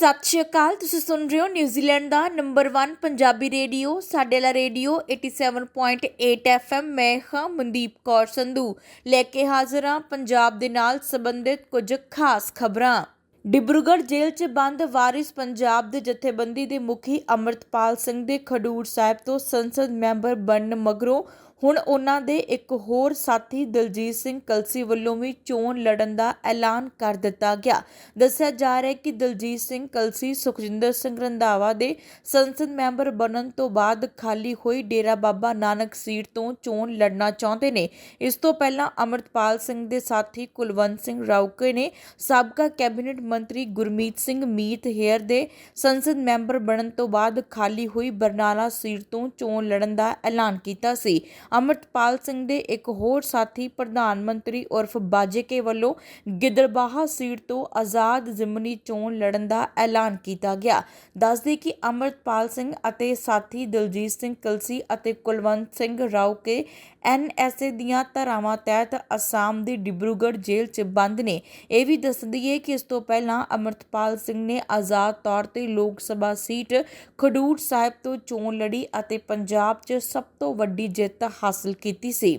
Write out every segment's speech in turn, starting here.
ਸਤਿ ਸ਼੍ਰੀ ਅਕਾਲ, ਤੁਸੀਂ ਸੁਣ ਰਹੇ ਹੋ ਨਿਊਜ਼ੀਲੈਂਡ ਦਾ ਨੰਬਰ 1 ਪੰਜਾਬੀ ਰੇਡੀਓ ਸਾਡੇ ਵਾਲਾ ਰੇਡੀਓ 87.8 FM ਮੈਂ ਹਾਂ ਮਨਦੀਪ ਕੌਰ ਸੰਧੂ। ਲੈ ਕੇ ਹਾਜ਼ਰ ਹਾਂ ਪੰਜਾਬ ਦੇ ਨਾਲ ਸੰਬੰਧਿਤ ਕੁਝ ਖਾਸ ਖਬਰਾਂ। ਡਿਬਰੂਗੜ੍ਹ ਜੇਲ੍ਹ 'ਚ ਬੰਦ ਵਾਰਿਸ ਪੰਜਾਬ ਦੇ ਜਥੇਬੰਦੀ ਦੇ ਮੁਖੀ ਅਮਰਤਪਾਲ ਸਿੰਘ ਦੇ ਖਡੂਰ ਸਾਹਿਬ ਤੋਂ ਸੰਸਦ ਮੈਂਬਰ ਬਣਨ ਮਗਰੋਂ ਹੁਣ ਉਹਨਾਂ ਦੇ ਇੱਕ ਹੋਰ ਸਾਥੀ ਦਲਜੀਤ ਸਿੰਘ ਕਲਸੀ ਵੱਲੋਂ ਵੀ ਚੋਣ ਲੜਨ ਦਾ ਐਲਾਨ ਕਰ ਦਿੱਤਾ ਗਿਆ। ਦੱਸਿਆ ਜਾ ਰਿਹਾ ਹੈ ਕਿ ਦਲਜੀਤ ਸਿੰਘ ਕਲਸੀ, ਸੁਖਜਿੰਦਰ ਸਿੰਘ ਰੰਧਾਵਾ ਦੇ ਸੰਸਦ ਮੈਂਬਰ ਬਣਨ ਤੋਂ ਬਾਅਦ ਖਾਲੀ ਹੋਈ ਡੇਰਾ ਬਾਬਾ ਨਾਨਕ ਸੀਟ ਤੋਂ ਚੋਣ ਲੜਨਾ ਚਾਹੁੰਦੇ ਨੇ। ਇਸ ਤੋਂ ਪਹਿਲਾਂ ਅਮਰਤਪਾਲ ਸਿੰਘ ਦੇ ਸਾਥੀ ਕੁਲਵੰਤ ਸਿੰਘ ਰਾਉਕੇ ਨੇ ਸਾਬਕਾ ਕੈਬਨਿਟ ਮੰਤਰੀ ਗੁਰਮੀਤ ਸਿੰਘ ਮੀਤ ਹੇਅਰ ਦੇ ਸੰਸਦ ਮੈਂਬਰ ਬਣਨ ਤੋਂ ਬਾਅਦ ਖਾਲੀ ਹੋਈ ਬਰਨਾਲਾ ਸੀਟ ਤੋਂ ਚੋਣ ਲੜਨ ਦਾ ਐਲਾਨ ਕੀਤਾ ਸੀ। ਅਮਰਤਪਾਲ ਸਿੰਘ ਦੇ ਇੱਕ ਹੋਰ ਸਾਥੀ ਪ੍ਰਧਾਨ ਮੰਤਰੀ ਉਰਫ ਬਾਜੇਕੇ ਵੱਲੋਂ ਗਿੱਦੜਬਾਹਾ ਸੀਟ ਤੋਂ ਆਜ਼ਾਦ ਜ਼ਿਮਨੀ ਚੋਣ ਲੜਨ ਦਾ ਐਲਾਨ ਕੀਤਾ ਗਿਆ। ਦੱਸਦੇ ਕਿ ਅਮਰਤਪਾਲ ਸਿੰਘ ਅਤੇ ਸਾਥੀ ਦਲਜੀਤ ਸਿੰਘ ਕਲਸੀ ਅਤੇ ਕੁਲਵੰਤ ਸਿੰਘ ਰਾਉਕੇ ਐਨਐਸਏ ਦੀਆਂ ਧਾਰਾਵਾਂ ਤਹਿਤ ਅਸਾਮ ਦੀ ਡਿਬਰੂਗੜ੍ਹ ਜੇਲ੍ਹ 'ਚ ਬੰਦ ਨੇ। ਇਹ ਵੀ ਦੱਸਦੀ ਹੈ ਕਿ ਇਸ ਤੋਂ ਪਹਿਲਾਂ ਅਮਰਤਪਾਲ ਸਿੰਘ ਨੇ ਆਜ਼ਾਦ ਤੌਰ ਤੇ ਲੋਕ ਸਭਾ ਸੀਟ ਖਡੂਰ ਸਾਹਿਬ ਤੋਂ ਚੋਣ ਲੜੀ ਅਤੇ ਪੰਜਾਬ 'ਚ ਸਭ ਤੋਂ ਵੱਡੀ ਜਿੱਤ ਹਾਸਲ ਕੀਤੀ ਸੀ।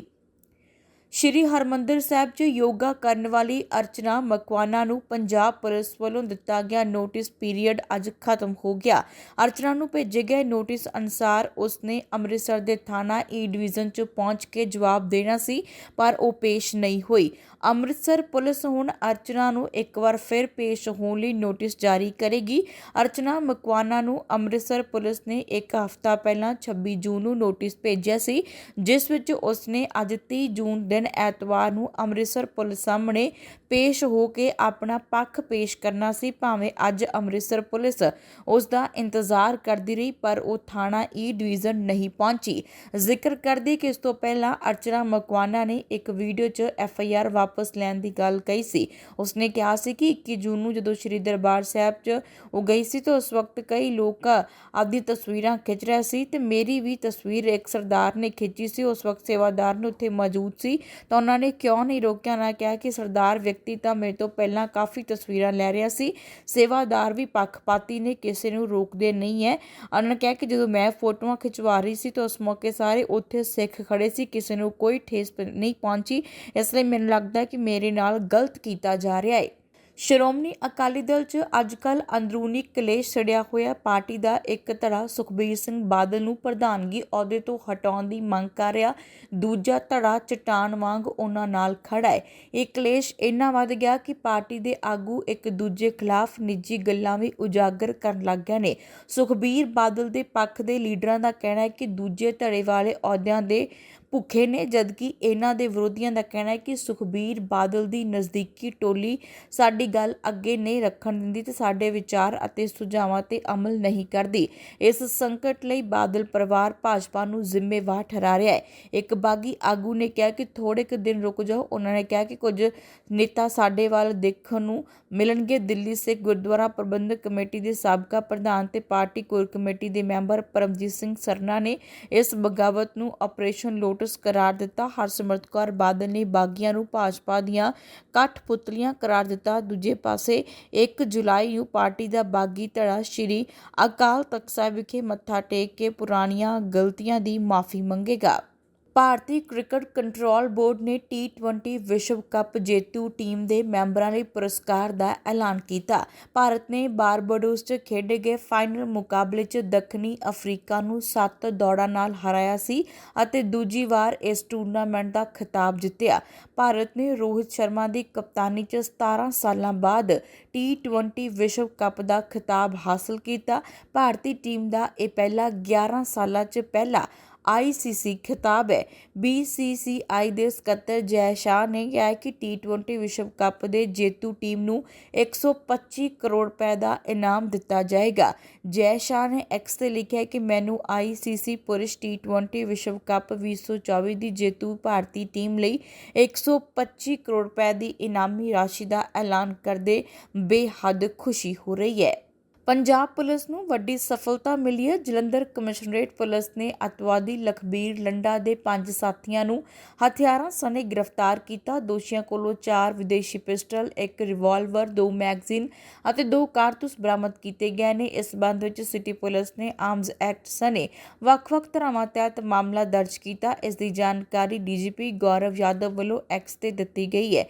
ਸ਼੍ਰੀ ਹਰਮੰਦਰ ਸਾਹਿਬ 'ਚ ਯੋਗਾ ਕਰਨ ਵਾਲੀ ਅਰਚਨਾ ਮਕਵਾਨਾ ਨੂੰ ਪੰਜਾਬ ਪੁਲਿਸ ਵੱਲੋਂ ਦਿੱਤਾ ਗਿਆ ਨੋਟਿਸ ਪੀਰੀਅਡ ਅੱਜ ਖਤਮ ਹੋ ਗਿਆ। ਅਰਚਨਾ ਨੂੰ ਭੇਜੇ ਗਏ ਨੋਟਿਸ ਅਨੁਸਾਰ ਉਸਨੇ ਅੰਮ੍ਰਿਤਸਰ ਦੇ ਥਾਣਾ e ਈ ਡਿਵੀਜ਼ਨ 'ਚ ਪਹੁੰਚ ਕੇ ਜਵਾਬ ਦੇਣਾ ਸੀ, ਪਰ ਉਹ ਪੇਸ਼ ਨਹੀਂ ਹੋਈ। ਅੰਮ੍ਰਿਤਸਰ ਪੁਲਿਸ ਹੁਣ ਅਰਚਨਾ ਨੂੰ ਇੱਕ ਵਾਰ ਫਿਰ ਪੇਸ਼ ਹੋਣ ਲਈ ਨੋਟਿਸ ਜਾਰੀ ਕਰੇਗੀ। ਅਰਚਨਾ ਮਕਵਾਨਾ ਨੂੰ ਅੰਮ੍ਰਿਤਸਰ ਪੁਲਿਸ ਨੇ ਇੱਕ ਹਫ਼ਤਾ ਪਹਿਲਾਂ 26 ਜੂਨ ਨੂੰ ਨੋਟਿਸ ਭੇਜਿਆ ਸੀ, ਜਿਸ ਵਿੱਚ ਉਸ ਨੇ ਅੱਜ 30 ਜੂਨ ਦੇ ਦਿਨ ਐਤਵਾਰ ਨੂੰ ਅੰਮ੍ਰਿਤਸਰ ਪੁਲਿਸ ਸਾਹਮਣੇ ਪੇਸ਼ ਹੋ ਕੇ ਆਪਣਾ ਪੱਖ ਪੇਸ਼ ਕਰਨਾ ਸੀ। ਭਾਵੇਂ ਅੱਜ ਅੰਮ੍ਰਿਤਸਰ ਪੁਲਿਸ ਉਸ ਦਾ ਇੰਤਜ਼ਾਰ ਕਰਦੀ ਰਹੀ, ਪਰ ਉਹ ਥਾਣਾ ਈ ਡਿਵੀਜ਼ਨ ਨਹੀਂ ਪਹੁੰਚੀ। ਜ਼ਿਕਰ ਕਰਦੇ ਕਿ ਇਸ ਤੋਂ ਪਹਿਲਾਂ ਅਰਚਨਾ ਮਕਵਾਨਾ ਨੇ ਇੱਕ ਵੀਡੀਓ 'ਚ ਐਫ ਆਈ ਆਰ ਵਾਪਸ ਲੈਣ ਦੀ ਗੱਲ ਕਹੀ ਸੀ। ਉਸਨੇ ਕਿਹਾ ਸੀ ਕਿ 21 ਜੂਨ ਨੂੰ ਜਦੋਂ ਸ਼੍ਰੀ ਦਰਬਾਰ ਸਾਹਿਬ 'ਚ ਉਹ ਗਈ ਸੀ, ਤਾਂ ਉਸ ਵਕਤ ਕਈ ਲੋਕ ਆਪਦੀ ਤਸਵੀਰਾਂ ਖਿੱਚ ਰਹੇ ਸੀ ਤੇ ਮੇਰੀ ਵੀ ਤਸਵੀਰ ਇੱਕ ਸਰਦਾਰ ਨੇ ਖਿੱਚੀ ਸੀ। ਉਸ ਵਕਤ ਸੇਵਾਦਾਰ ਨੂੰ ਉੱਥੇ ਮੌਜੂਦ ਸੀ। ਤਾਂ ਉਹਨਾਂ ਨੇ ਕਿਉਂ ਨਹੀਂ ਰੋਕਿਆ? ਨਾ ਕਿਹਾ ਕਿ ਸਰਦਾਰ ਵਿਅਕਤੀ ਤਾਂ ਮੇਰੇ ਤੋਂ ਪਹਿਲਾਂ ਕਾਫੀ ਤਸਵੀਰਾਂ ਲੈ ਰਿਹਾ ਸੀ। ਸੇਵਾਦਾਰ ਵੀ ਪੱਖਪਾਤੀ ਨੇ, ਕਿਸੇ ਨੂੰ ਰੋਕਦੇ ਨਹੀਂ ਹੈ। ਉਹਨਾਂ ਨੇ ਕਿਹਾ ਕਿ ਜਦੋਂ ਮੈਂ ਫੋਟੋਆਂ ਖਿਚਵਾ ਰਹੀ ਸੀ ਤਾਂ ਉਸ ਮੌਕੇ ਸਾਰੇ ਉੱਥੇ ਸਿੱਖ ਖੜੇ ਸੀ। ਕਿਸੇ ਨੂੰ ਕੋਈ ਠੇਸ ਨਹੀਂ ਪਹੁੰਚੀ। ਇਸ ਲਈ ਮੈਨੂੰ ਲੱਗਦਾ ਕਿ ਮੇਰੇ ਨਾਲ ਗਲਤ ਕੀਤਾ ਜਾ ਰਿਹਾ ਹੈ। ਸ਼੍ਰੋਮਣੀ ਅਕਾਲੀ ਦਲ 'ਚ ਅੱਜ ਅੱਜਕੱਲ ਅੰਦਰੂਨੀ ਕਲੇਸ਼ ਛੜਿਆ ਹੋਇਆ ਪਾਰਟੀ ਦਾ ਇੱਕ ਧੜਾ ਸੁਖਬੀਰ ਸਿੰਘ ਬਾਦਲ ਨੂੰ ਪ੍ਰਧਾਨਗੀ ਅਹੁਦੇ ਤੋਂ ਹਟਾਉਣ ਦੀ ਮੰਗ ਕਰ ਰਿਹਾ। ਦੂਜਾ ਧੜਾ ਚਟਾਨ ਵਾਂਗ ਉਹਨਾਂ ਨਾਲ ਖੜਾ ਹੈ। ਇਹ ਕਲੇਸ਼ ਇੰਨਾ ਵੱਧ ਗਿਆ ਕਿ ਪਾਰਟੀ ਦੇ ਆਗੂ ਇੱਕ ਦੂਜੇ ਖਿਲਾਫ ਨਿੱਜੀ ਗੱਲਾਂ ਵੀ ਉਜਾਗਰ ਕਰਨ ਲੱਗ ਗਏ ਨੇ। ਸੁਖਬੀਰ ਬਾਦਲ ਦੇ ਪੱਖ ਦੇ ਲੀਡਰਾਂ ਦਾ ਕਹਿਣਾ ਹੈ ਕਿ ਦੂਜੇ ਧੜੇ ਵਾਲੇ ਅਹੁਦਿਆਂ ਦੇ ਭੁੱਖੇ ਨੇ, ਜਦਕਿ ਇਹਨਾਂ ਦੇ ਵਿਰੋਧੀਆਂ ਦਾ ਕਹਿਣਾ ਹੈ ਕਿ ਸੁਖਬੀਰ ਬਾਦਲ ਦੀ ਨਜ਼ਦੀਕੀ ਟੋਲੀ ਸਾਡੀ ਗੱਲ ਅੱਗੇ ਨਹੀਂ ਰੱਖਣ ਦਿੰਦੀ ਤੇ ਸਾਡੇ ਵਿਚਾਰ ਅਤੇ ਸੁਝਾਵਾਂ ਤੇ ਅਮਲ ਨਹੀਂ ਕਰਦੀ। ਇਸ ਸੰਕਟ ਲਈ ਬਾਦਲ ਪਰਿਵਾਰ ਭਾਜਪਾ ਨੂੰ ਜ਼ਿੰਮੇਵਾਰ ਠਹਿਰਾ ਰਿਹਾ ਹੈ। ਇੱਕ ਬਾਗੀ ਆਗੂ ਨੇ ਕਿਹਾ ਕਿ ਥੋੜੇ ਕੁ ਦਿਨ ਰੁਕ ਜਾਓ। ਉਹਨਾਂ ਨੇ ਕਿਹਾ ਕਿ ਕੁਝ ਨੇਤਾ ਸਾਡੇ ਵੱਲ ਦੇਖਣ ਨੂੰ ਮਿਲਣਗੇ। ਦਿੱਲੀ ਸਿੱਖ ਗੁਰਦੁਆਰਾ ਪ੍ਰਬੰਧਕ ਕਮੇਟੀ ਦੇ ਸਾਬਕਾ ਪ੍ਰਧਾਨ ਤੇ ਪਾਰਟੀ ਕੋਰ ਕਮੇਟੀ ਦੇ ਮੈਂਬਰ ਪਰਮਜੀਤ ਸਿੰਘ ਸਰਨਾ ਨੇ ਇਸ ਬਗਾਵਤ ਨੂੰ ਆਪਰੇਸ਼ਨ ਲੋਟ ਲੋਟਸ ਕਰਾਰ ਦਿੱਤਾ। ਹਰਸਿਮਰਤ ਕੌਰ ਬਾਦਲ ਨੇ ਬਾਗੀਆਂ ਨੂੰ ਭਾਜਪਾ ਦੀਆਂ ਕਠਪੁਤਲੀਆਂ ਕਰਾਰ ਦਿੱਤਾ। ਦੂਜੇ ਪਾਸੇ 1 ਜੁਲਾਈ ਨੂੰ ਪਾਰਟੀ ਦਾ ਬਾਗੀ ਧੜਾ ਸ਼੍ਰੀ ਅਕਾਲ ਤਖਤ ਸਾਹਿਬ ਵਿਖੇ ਮੱਥਾ ਟੇਕ ਕੇ ਪੁਰਾਣੀਆਂ ਗਲਤੀਆਂ ਦੀ ਮਾਫੀ ਮੰਗੇਗਾ। ਭਾਰਤੀ ਕ੍ਰਿਕਟ ਕੰਟਰੋਲ ਬੋਰਡ ਨੇ ਟੀ20 ਵਿਸ਼ਵ ਕੱਪ ਜੇਤੂ ਟੀਮ ਦੇ ਮੈਂਬਰਾਂ ਲਈ ਪੁਰਸਕਾਰ ਦਾ ਐਲਾਨ ਕੀਤਾ। ਭਾਰਤ ਨੇ ਬਾਰਬਾਡੋਸ 'ਚ ਖੇਡੇ ਗਏ ਫਾਈਨਲ ਮੁਕਾਬਲੇ 'ਚ ਦੱਖਣੀ ਅਫਰੀਕਾ ਨੂੰ 7 ਦੌੜਾਂ ਨਾਲ ਹਰਾਇਆ ਸੀ ਅਤੇ ਦੂਜੀ ਵਾਰ ਇਸ ਟੂਰਨਾਮੈਂਟ ਦਾ ਖਿਤਾਬ ਜਿੱਤਿਆ। ਭਾਰਤ ਨੇ ਰੋਹਿਤ ਸ਼ਰਮਾ ਦੀ ਕਪਤਾਨੀ 'ਚ 17 ਸਾਲਾਂ ਬਾਅਦ ਟੀ20 ਵਿਸ਼ਵ ਕੱਪ ਦਾ ਖਿਤਾਬ ਹਾਸਲ ਕੀਤਾ। ਭਾਰਤੀ ਟੀਮ ਦਾ ਇਹ ਪਹਿਲਾ 11 ਸਾਲਾਂ 'ਚ ਪਹਿਲਾ ਆਈਸੀਸੀ ਖਿਤਾਬ ਹੈ। ਬੀਸੀਸੀਆਈ ਦੇ ਸਕੱਤਰ ਜੈ ਸ਼ਾਹ ਨੇ ਕਿਹਾ ਹੈ ਕਿ ਟੀ20 ਵਿਸ਼ਵ ਕੱਪ ਦੇ ਜੇਤੂ ਟੀਮ ਨੂੰ 125 ਕਰੋੜ ਰੁਪਏ ਦਾ ਇਨਾਮ ਦਿੱਤਾ ਜਾਏਗਾ। ਜੈ ਸ਼ਾਹ ਨੇ ਐਕਸ ਤੇ ਲਿਖਿਆ ਕਿ ਮੈਨੂੰ ਆਈਸੀਸੀ ਪੁਰਸ਼ ਟੀ20 ਵਿਸ਼ਵ ਕੱਪ 2024 ਦੀ ਜੇਤੂ ਭਾਰਤੀ ਟੀਮ ਲਈ 125 ਕਰੋੜ ਰੁਪਏ ਦੀ ਇਨਾਮੀ ਰਾਸ਼ੀ ਦਾ ਐਲਾਨ ਕਰਦੇ ਬੇਹੱਦ ਖੁਸ਼ੀ ਹੋ ਰਹੀ ਹੈ। ਪੰਜਾਬ ਪੁਲਿਸ ਨੂੰ ਵੱਡੀ ਸਫਲਤਾ ਮਿਲੀ ਹੈ। ਜਲੰਧਰ ਕਮਿਸ਼ਨਰੇਟ ਪੁਲਿਸ ਨੇ ਅਤਵਾਦੀ ਲਖਬੀਰ ਲੰਡਾ ਦੇ ਪੰਜ ਸਾਥੀਆਂ ਨੂੰ ਹਥਿਆਰਾਂ ਸਣੇ ਗ੍ਰਿਫਤਾਰ ਕੀਤਾ। ਦੋਸ਼ੀਆਂ ਕੋਲੋਂ ਚਾਰ ਵਿਦੇਸ਼ੀ ਪਿਸਟਲ, ਇੱਕ ਰਿਵਾਲਵਰ, ਦੋ ਮੈਗਜ਼ੀਨ ਅਤੇ ਦੋ ਕਾਰਤੂਸ ਬਰਾਮਦ ਕੀਤੇ ਗਏ ਨੇ। ਇਸ ਸੰਬੰਧ ਵਿੱਚ ਸਿਟੀ ਪੁਲਿਸ ਨੇ ਆਰਮਜ਼ ਐਕਟ ਸਣੇ ਵੱਖ-ਵੱਖ ਧਾਰਾਵਾਂ ਤਹਿਤ ਮਾਮਲਾ ਦਰਜ ਕੀਤਾ। ਇਸ ਦੀ ਜਾਣਕਾਰੀ ਡੀਜੀਪੀ ਗੌਰਵ ਯਾਦਵ ਵੱਲੋਂ ਐਕਸ ਤੇ ਦਿੱਤੀ ਗਈ ਹੈ।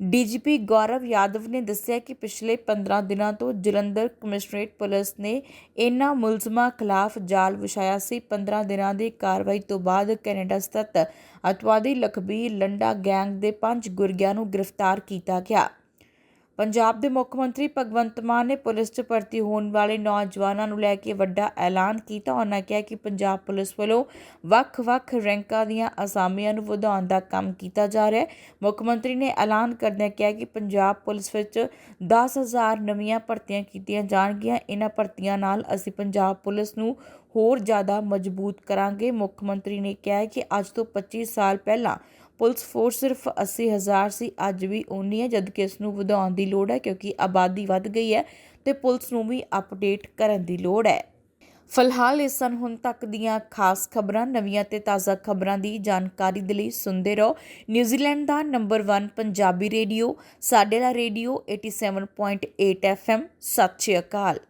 ਡੀਜੀਪੀ ਗੌਰਵ ਯਾਦਵ ਨੇ ਦੱਸਿਆ ਕਿ ਪਿਛਲੇ 15 ਦਿਨਾਂ ਤੋਂ ਜਲੰਧਰ ਕਮਿਸ਼ਨਰੇਟ ਪੁਲਿਸ ਨੇ ਇਨ੍ਹਾਂ ਮੁਲਜ਼ਮਾਂ ਖਿਲਾਫ ਜਾਲ ਵਿਛਾਇਆ ਸੀ। 15 ਦਿਨਾਂ ਦੀ ਕਾਰਵਾਈ ਤੋਂ ਬਾਅਦ ਕੈਨੇਡਾ ਸਥਿਤ ਅਤਵਾਦੀ ਲਖਬੀਰ ਲੰਡਾ ਗੈਂਗ ਦੇ ਪੰਜ ਗੁਰਗਿਆਂ ਨੂੰ ਗ੍ਰਿਫਤਾਰ ਕੀਤਾ ਗਿਆ। ਪੰਜਾਬ ਦੇ ਮੁੱਖ ਮੰਤਰੀ ਭਗਵੰਤ ਮਾਨ ਨੇ ਪੁਲਿਸ 'ਚ ਭਰਤੀ ਹੋਣ ਵਾਲੇ ਨੌਜਵਾਨਾਂ ਨੂੰ ਲੈ ਕੇ ਵੱਡਾ ਐਲਾਨ ਕੀਤਾ। ਉਹਨਾਂ ਕਿਹਾ ਕਿ ਪੰਜਾਬ ਪੁਲਿਸ ਵੱਲੋਂ ਵੱਖ-ਵੱਖ ਰੈਂਕਾਂ ਦੀਆਂ ਅਸਾਮੀਆਂ ਨੂੰ ਵਧਾਉਣ ਦਾ ਕੰਮ ਕੀਤਾ ਜਾ ਰਿਹਾ ਹੈ। ਮੁੱਖ ਮੰਤਰੀ ਨੇ ਐਲਾਨ ਕਰਦਿਆਂ ਕਿਹਾ ਕਿ ਪੰਜਾਬ ਪੁਲਿਸ ਵਿੱਚ 10000 ਨਵੀਆਂ ਭਰਤੀਆਂ ਕੀਤੀਆਂ ਜਾਣਗੀਆਂ। ਇਹਨਾਂ ਭਰਤੀਆਂ ਨਾਲ ਅਸੀਂ ਪੰਜਾਬ ਪੁਲਿਸ ਨੂੰ ਹੋਰ ਜ਼ਿਆਦਾ ਮਜ਼ਬੂਤ ਕਰਾਂਗੇ। ਮੁੱਖ ਮੰਤਰੀ ਨੇ ਕਿਹਾ ਕਿ ਅੱਜ ਤੋਂ 25 ਸਾਲ ਪਹਿਲਾਂ ਪੁਲਿਸ ਫੋਰਸ ਸਿਰਫ 80000 ਸੀ। ਅੱਜ ਵੀ ਉਨੀ ਹੈ ਜਦਕਿ ਇਸ ਨੂੰ ਵਧਾਉਣ ਦੀ ਲੋੜ ਹੈ, ਕਿਉਂਕਿ ਆਬਾਦੀ ਵੱਧ ਗਈ ਹੈ ਤੇ ਪੁਲਿਸ ਨੂੰ ਵੀ ਅਪਡੇਟ ਕਰਨ ਦੀ ਲੋੜ ਹੈ। ਫਿਲਹਾਲ ਇਸ ਸਨ ਹੁਣ ਤੱਕ ਦੀਆਂ ਖਾਸ ਖਬਰਾਂ। ਨਵੀਆਂ ਤੇ ਤਾਜ਼ਾ ਖਬਰਾਂ ਦੀ ਜਾਣਕਾਰੀ ਦੇ ਲਈ ਸੁਣਦੇ ਰਹੋ। ਨਿਊਜ਼ੀਲੈਂਡ ਦਾ ਨੰਬਰ 1 ਪੰਜਾਬੀ ਰੇਡੀਓ, ਸਾਡੇ ਦਾ ਰੇਡੀਓ 87.8 FM ਸਤਿ ਸ਼੍ਰੀ ਅਕਾਲ।